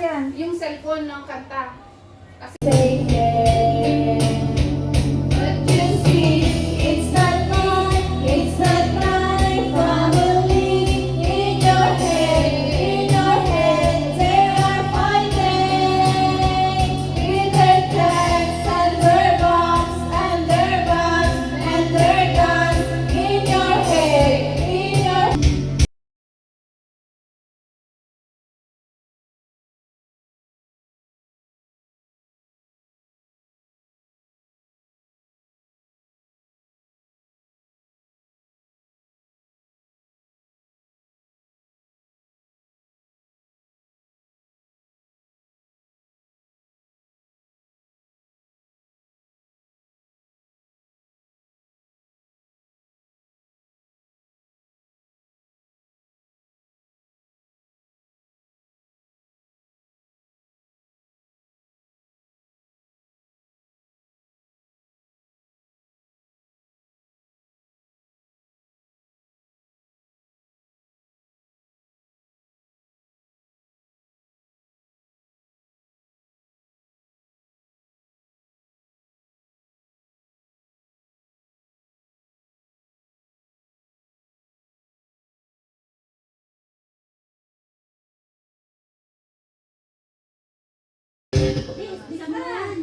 yan. Yung cellphone ng kanta. Kasi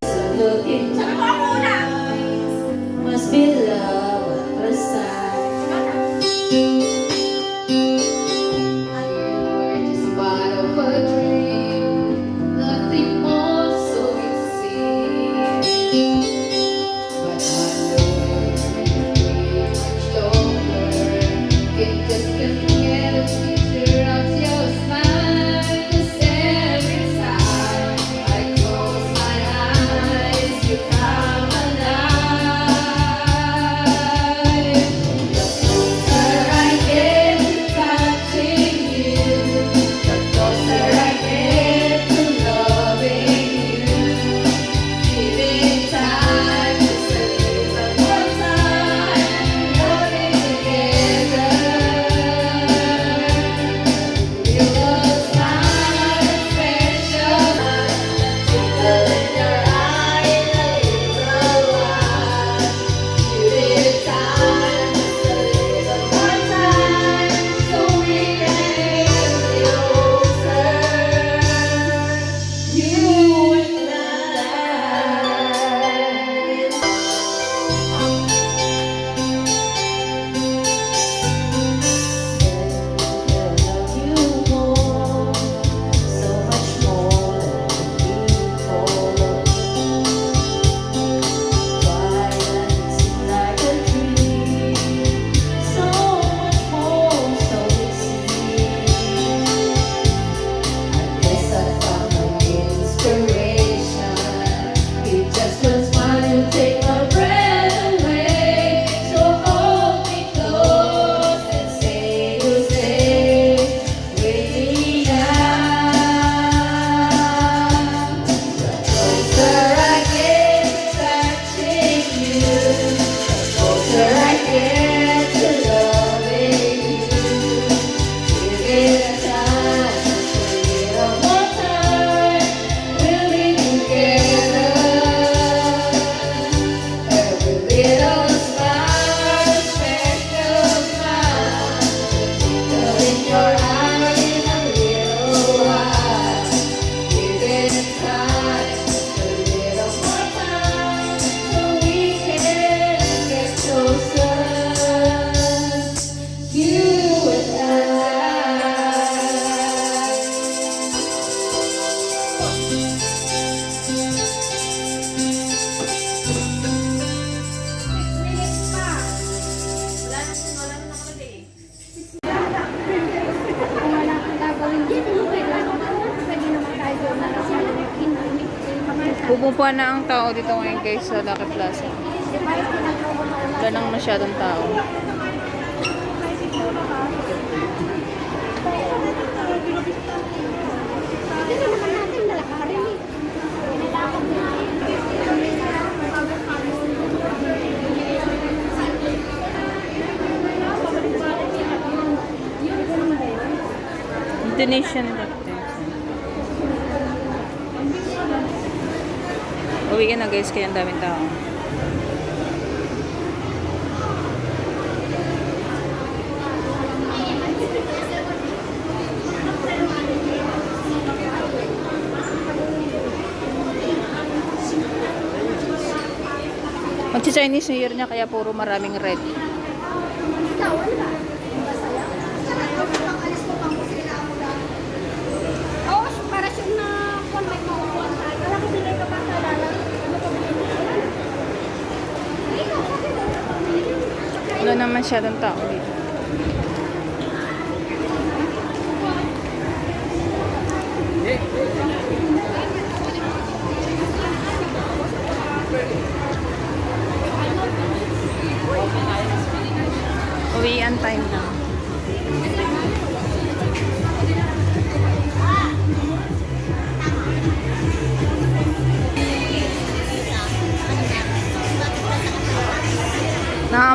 Sagutin Sabi ko ako una! Must be love. Pupupa na ang tao dito ngayon guys sa Lucky Plaza. Wala nang masyadong tao. Indonesian. Indonesian. weekend na guys, kaya ang daming tao. Magsi-Chinese New Year niya kaya puro maraming red. Ikaw, ba? wala na masyadong tao dito. Uwian time na.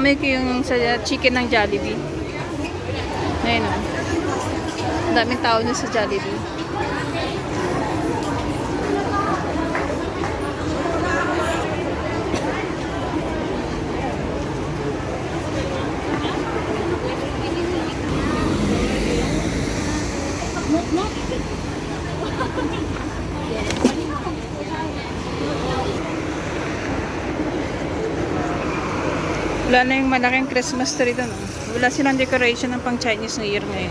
Naamoy ko yung sa chicken ng Jollibee. Ngayon o. Oh. Daming tao na sa Jollibee. Wala na yung malaking Christmas tree doon. Oh. Wala silang decoration ng pang Chinese New Year ngayon.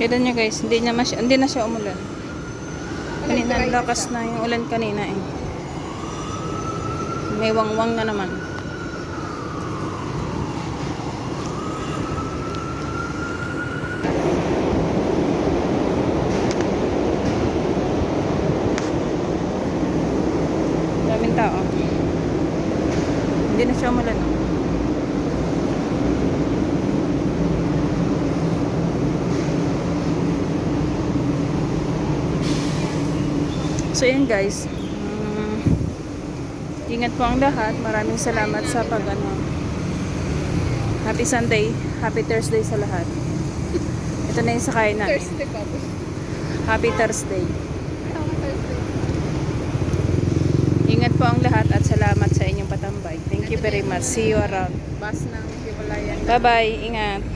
Kita nyo guys, hindi, na hindi na siya umulan. Kanina, lakas na yung ulan kanina eh. May wangwang na naman. Daming tao. Hindi na siya umulan. So yun guys. Ingat po ang lahat. Maraming salamat sa pag ano. Happy Sunday. Happy Thursday sa lahat. Ito na yung sakay namin. Thursday pa. Happy Thursday. Ingat po ang lahat at salamat sa inyong patambay. Thank you very much. See you around. Bus ng Himalayan. Bye-bye. Ingat.